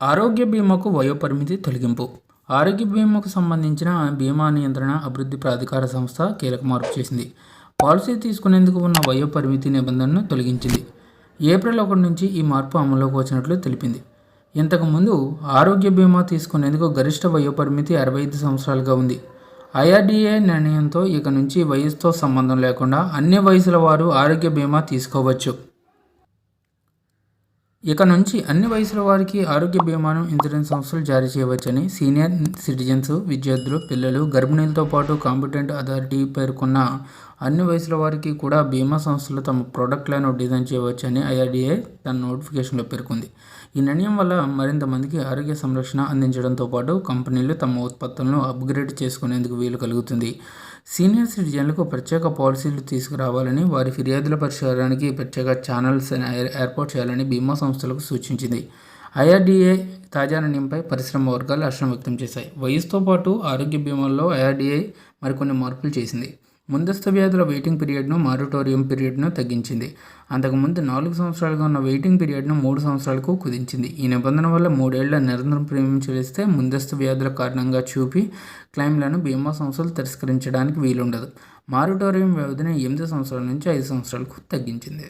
ఆరోగ్య బీమాకు వయోపరిమితి తొలగింపు. ఆరోగ్య బీమాకు సంబంధించిన బీమా నియంత్రణ అభివృద్ధి ప్రాధికార సంస్థ కీలక మార్పు చేసింది. పాలసీ తీసుకునేందుకు ఉన్న వయోపరిమితి నిబంధనను తొలగించింది. ఏప్రిల్ ఒకటి నుంచి ఈ మార్పు అమల్లోకి వచ్చినట్లు తెలిపింది. ఇంతకుముందు ఆరోగ్య బీమా తీసుకునేందుకు గరిష్ట వయోపరిమితి అరవై ఐదు సంవత్సరాలుగా ఉంది. ఐఆర్డీఏ నిర్ణయంతో ఇక నుంచి వయసుతో సంబంధం లేకుండా అన్ని వయసుల వారు ఆరోగ్య బీమా తీసుకోవచ్చు. ఇక నుంచి అన్ని వయసుల వారికి ఆరోగ్య బీమాను ఇన్సూరెన్స్ సంస్థలు జారీ చేయవచ్చని సీనియర్ సిటిజన్స్ విద్యార్థులు పిల్లలు గర్భిణీలతో పాటు కాంపిటెంట్ అథారిటీ పేర్కొన్న అన్ని వయసుల వారికి కూడా బీమా సంస్థలు తమ ప్రోడక్ట్లను డిజైన్ చేయవచ్చని ఐఆర్డీఏ తన నోటిఫికేషన్లో పేర్కొంది. ఈ నిర్ణయం వల్ల మరింత మందికి ఆరోగ్య సంరక్షణ అందించడంతో పాటు కంపెనీలు తమ ఉత్పత్తులను అప్గ్రేడ్ చేసుకునేందుకు వీలు కలుగుతుంది. సీనియర్ సిటిజన్లకు ప్రత్యేక పాలసీలు తీసుకురావాలని వారి ఫిర్యాదుల పరిష్కారానికి ప్రత్యేక ఛానల్స్ ఏర్పాటు చేయాలని బీమా సంస్థలకు సూచించింది. ఐఆర్డీఏ తాజా నిర్ణయంపై పరిశ్రమ వర్గాలు హర్షం వ్యక్తం చేశాయి. వయసుతో పాటు ఆరోగ్య బీమాల్లో ఐఆర్డీఏ మరికొన్ని మార్పులు చేసింది. ముందస్తు వ్యాధుల వెయిటింగ్ పీరియడ్ను మారిటోరియం పీరియడ్ను తగ్గించింది. అంతకుముందు నాలుగు సంవత్సరాలుగా ఉన్న వెయిటింగ్ పీరియడ్ను మూడు సంవత్సరాలకు కుదించింది. ఈ నిబంధన వల్ల మూడేళ్ళ నిరంతరం ప్రీమియం చెల్లిస్తే ముందస్తు వ్యాధుల కారణంగా చూపి క్లెయిమ్లను బీమా సంస్థలు తిరస్కరించడానికి వీలుండదు. మారిటోరియం వ్యవధిని ఎనిమిది సంవత్సరాల నుంచి ఐదు సంవత్సరాలకు తగ్గించింది.